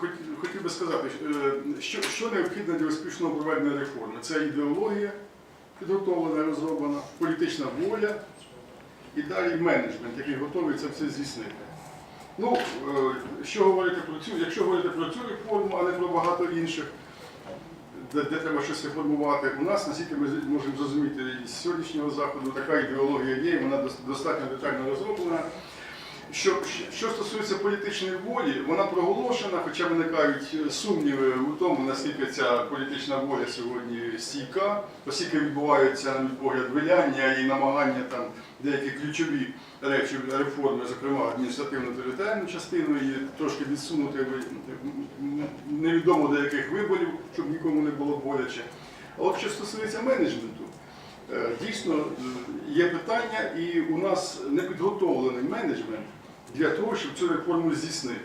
хот- хотів би сказати, е, що, що необхідно для успішного проведення реформи. Це ідеологія підготовлена, розроблена, політична воля і далі менеджмент, який готовий це все здійснити. Ну, е, що говорити про цю, якщо говорити про цю реформу, а не про багато інших, де, де треба щось реформувати, у нас, наскільки ми можемо зрозуміти із сьогоднішнього заходу, така ідеологія є, вона достатньо детально розроблена. Що, що стосується політичної волі, вона проголошена, хоча виникають е, сумніви у тому, наскільки ця політична воля сьогодні стійка, оскільки відбуваються, на мій погляд, виляння і намагання там деякі ключові речі реформи, зокрема адміністративно-територіальну частину, і трошки відсунути невідомо до яких виборів, щоб нікому не було боляче. А от що стосується менеджменту, Е, Дійсно, е, є питання, і у нас не підготовлений менеджмент для того, щоб цю реформу здійснити.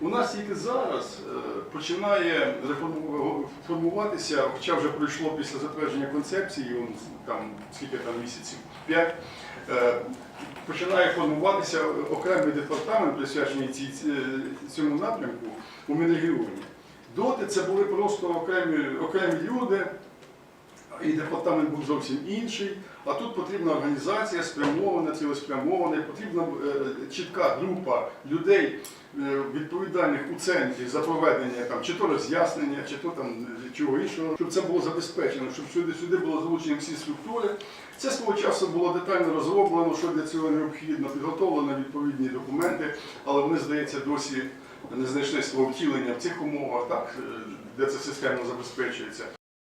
У нас тільки зараз е, починає формуватися, хоча вже пройшло після затвердження концепції, он, там скільки там місяців, п'ять, е, починає формуватися окремий департамент, присвячений ці- цьому напрямку у Мінрегіоні. Доти це були просто окремі, окремі люди, і департамент був зовсім інший. А тут потрібна організація спрямована, цілеспрямована, потрібна е, чітка група людей, е, відповідальних у центрі за проведення там, чи то роз'яснення, чи то там е, чого іншого, щоб це було забезпечено, щоб сюди, сюди було залучені всі структури. Це свого часу було детально розроблено, що для цього необхідно, підготовлено відповідні документи, але вони, здається, досі не знайшли свого втілення в цих умовах, так, де це системно забезпечується.